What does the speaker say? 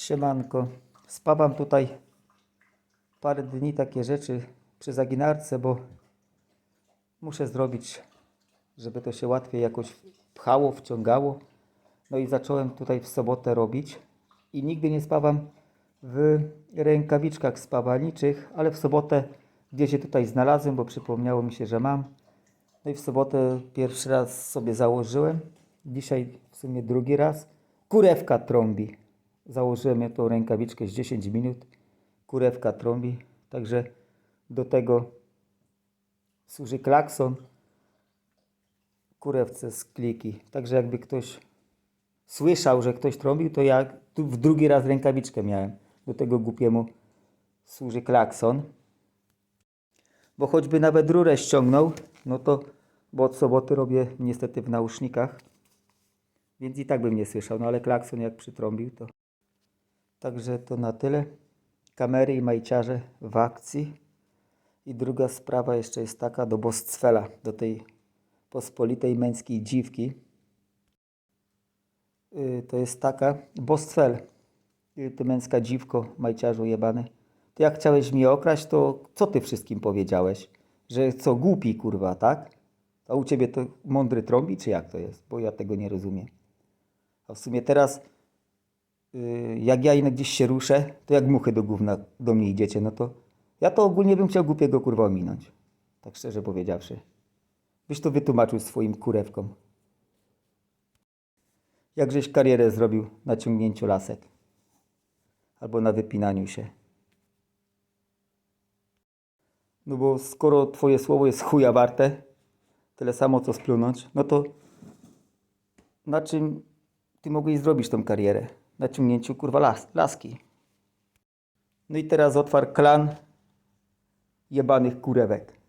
Siemanko. Spawam tutaj parę dni takie rzeczy przy zaginarce, bo muszę zrobić, żeby to się łatwiej jakoś pchało, wciągało. No i zacząłem tutaj w sobotę robić i nigdy nie spawam w rękawiczkach spawalniczych, ale w sobotę gdzieś je tutaj znalazłem, bo przypomniało mi się, że mam. No i w sobotę pierwszy raz sobie założyłem. Dzisiaj w sumie drugi raz. Kurewka trąbi. Założyłem ja tą rękawiczkę z 10 minut. Kurewka trąbi. Także do tego służy klakson. Kurewce z kliki. Także jakby ktoś słyszał, że ktoś trąbił, to ja tu w drugi raz rękawiczkę miałem. Do tego głupiemu służy klakson. Bo choćby nawet rurę ściągnął, no to, bo od soboty robię niestety w nausznikach, więc i tak bym nie słyszał, no ale klakson jak przytrąbił, to... Także to na tyle. Kamery i majciarze w akcji. I druga sprawa jeszcze jest taka do Bostwela, do tej pospolitej męskiej dziwki. Yy, to jest taka, Bostwel, yy, ty męska dziwko, majciarzu jebany. Ty jak chciałeś mnie okraść, to co ty wszystkim powiedziałeś? Że co głupi kurwa, tak? A u ciebie to mądry trąbi, czy jak to jest? Bo ja tego nie rozumiem. A w sumie teraz, jak ja inny gdzieś się ruszę, to jak muchy do gówna do mnie idziecie, no to ja to ogólnie bym chciał głupiego kurwa ominąć. Tak szczerze powiedziawszy. Byś to wytłumaczył swoim kurewkom. Jakżeś karierę zrobił na ciągnięciu lasek. Albo na wypinaniu się. No bo skoro twoje słowo jest chuja warte, tyle samo co splunąć, no to na czym ty mogłeś zrobić tą karierę? Na ciągnięciu kurwa las, laski. No i teraz otwarł klan jebanych kurewek.